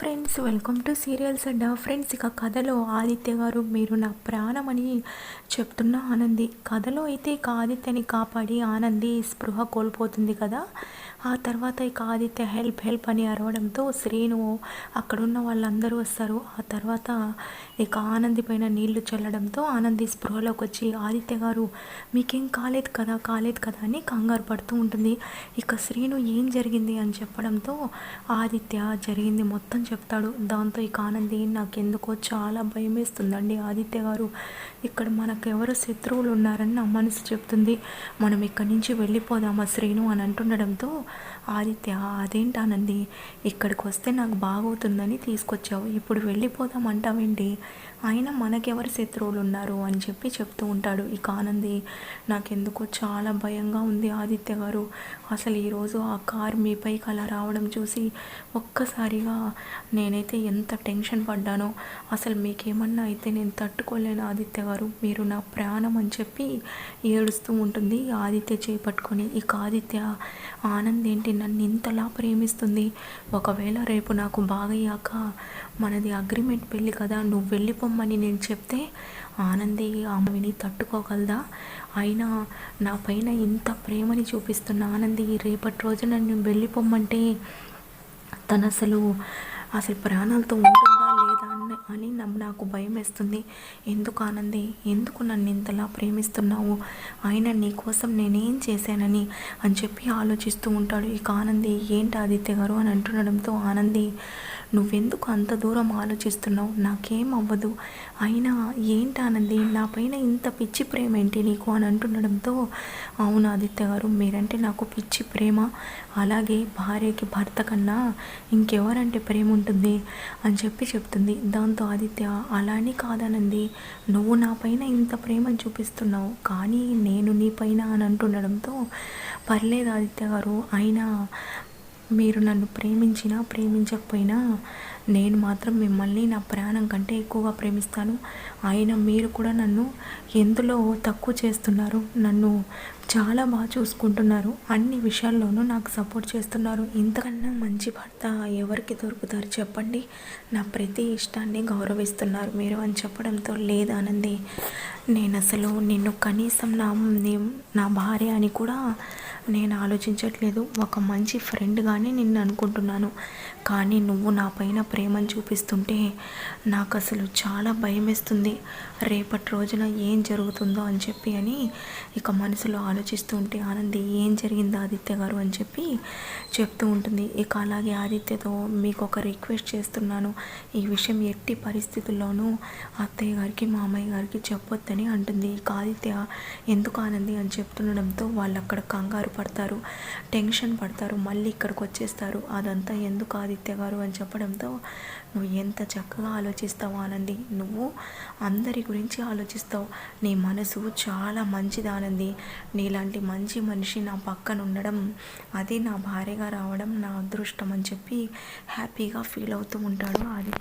Friends welcome to serials adda friends ఇక కథలో ఆదిత్య గారు మీరు నా ప్రాణమని చెప్తున్న ఆనంది. కథలో అయితే ఇక ఆదిత్యని కాపాడి ఆనంది స్పృహ కోల్పోతుంది కదా. ఆ తర్వాత ఇక ఆదిత్య హెల్ప్ హెల్ప్ అని అరవడంతో శ్రీను అక్కడున్న వాళ్ళందరూ వస్తారు. ఆ తర్వాత ఇక ఆనంది పైన నీళ్ళు చల్లడంతో ఆనంది స్పృహలోకి వచ్చి ఆదిత్య గారు మీకేం కాలేదు కదా కాలేదు కదా అని కంగారు పడుతూ ఉంటుంది. ఇక శ్రీను ఏం జరిగింది అని చెప్పడంతో ఆదిత్య జరిగింది మొత్తం చెప్తాడు. దాంతో ఇక ఆనంది నాకెందుకో చాలా భయం వేస్తుందండి ఆదిత్య గారు. ఇక్కడ మనకు ఎవరు శత్రువులు ఉన్నారని నా మనసు చెప్తుంది. మనం ఇక్కడి నుంచి వెళ్ళిపోదామా శ్రీను అని అంటుండడంతో ఆదిత్య అదేంటి ఆనంది? ఇక్కడికి వస్తే నాకు బాగవుతుందని తీసుకొచ్చావు. ఇప్పుడు వెళ్ళిపోదాం అంటావేంటి? అయినా మనకెవరు శత్రువులు ఉన్నారు అని చెప్పి చెప్తూ ఉంటాడు ఇక ఆనంది. నాకెందుకో చాలా భయంగా ఉంది ఆదిత్య గారు. అసలు ఈరోజు ఆ కార్ మీ పైకి అలా రావడం చూసి ఒక్కసారిగా నేనైతే ఎంత టెన్షన్ పడ్డానో అసలు మీకేమన్నా అయితే నేను తట్టుకోలేను ఆదిత్య గారు మీరు నా ప్రాణం అని చెప్పి ఏడుస్తూ ఉంటుంది ఆదిత్య చేపట్టుకొని. ఇక ఆదిత్య ఆనంద్ ఏంటి నన్ను ఇంతలా ప్రేమిస్తుంది? ఒకవేళ రేపు నాకు బాగయ్యాక మనది అగ్రిమెంట్ పెళ్ళి కదా నువ్వు వెళ్ళిపోమ్మని నేను చెప్తే ఆనంది ఆమెని తట్టుకోగలదా? అయినా నా పైన ఇంత ప్రేమని చూపిస్తున్న ఆనంది రేపటి రోజున నేను వెళ్ళిపోమ్మంటే తను అసలు అసలు ప్రాణాలతో ఉంటుందా లేదా అని అని నాకు భయం వేస్తుంది ఎందుకు ఆనంది? ఎందుకు నన్ను ఇంతలా ప్రేమిస్తున్నావు? ఆయన నీకోసం నేనేం చేశానని అని చెప్పి ఆలోచిస్తూ ఉంటాడు. ఇక ఆనంది ఏంటి ఆదిత్య గారు అని అంటుండడంతో ఆనంది నువ్వెందుకు అంత దూరం ఆలోచిస్తున్నావు? నాకేం అవ్వదు. అయినా ఏంటి నా పైన ఇంత పిచ్చి ప్రేమ ఏంటి నీకు? అని అంటుండడంతో అవును ఆదిత్య గారు మీరంటే నాకు పిచ్చి ప్రేమ. అలాగే భార్యకి భర్త కన్నా ఇంకెవరంటే ప్రేమ ఉంటుంది? అని చెప్పి చెప్తుంది. దాంతో ఆదిత్య అలానే కాదనంది. నువ్వు నా పైన ఇంత ప్రేమ చూపిస్తున్నావు. కానీ నేను నీ పైన అని అంటుండడంతో పర్లేదు ఆదిత్య గారు. అయినా మీరు నన్ను ప్రేమించినా ప్రేమించకపోయినా నేను మాత్రం మిమ్మల్ని నా ప్రాణం కంటే ఎక్కువగా ప్రేమిస్తాను. ఆయన మీరు కూడా నన్ను ఎందులో తక్కువ చేస్తున్నారు? నన్ను చాలా బాగా చూసుకుంటున్నారు. అన్ని విషయాల్లోనూ నాకు సపోర్ట్ చేస్తున్నారు. ఇంతకన్నా మంచి భర్త ఎవరికి దొరుకుతారు చెప్పండి. నా ప్రతి ఇష్టాన్ని గౌరవిస్తున్నారు. మీరు అని చెప్పడంతో లేదానంది నేను అసలు నిన్ను కనీసం నా నా భార్య అని కూడా నేను ఆలోచించట్లేదు. ఒక మంచి ఫ్రెండ్గానే నిన్ను అనుకుంటున్నాను. కానీ నువ్వు నా పైన ప్రేమను చూపిస్తుంటే నాకు అసలు చాలా భయం వేస్తుంది రేపటి రోజున ఏం జరుగుతుందో అని చెప్పి అని ఇక మనసులో ఆలోచిస్తూ ఉంటే ఆనంది ఏం జరిగింది ఆదిత్య గారు? అని చెప్పి చెప్తూ ఉంటుంది. ఇక అలాగే ఆదిత్యతో మీకు ఒక రిక్వెస్ట్ చేస్తున్నాను. ఈ విషయం ఎట్టి పరిస్థితుల్లోనూ అత్తయ్య గారికి మామయ్య గారికి చెప్పొద్దని అంటుంది. ఇక ఆదిత్య ఎందుకు ఆనంది? అని చెప్తుండడంతో వాళ్ళు అక్కడ కంగారు పడతారు టెన్షన్ పడతారు మళ్ళీ ఇక్కడికి వచ్చేస్తారు. అదంతా ఎందుకు ఆదిత్య గారు అని చెప్పడంతో నువ్వు ఎంత చక్కగా ఆలోచిస్తావు ఆనంది నువ్వు అందరి గురించి ఆలోచిస్తావు. నీ మనసు చాలా మంచిది ఆనంది. నీలాంటి మంచి మనిషి నా పక్కన ఉండడం అది నా భార్యగా రావడం నా అదృష్టం అని చెప్పి హ్యాపీగా ఫీల్ అవుతూ ఉంటాడు ఆదిత్య.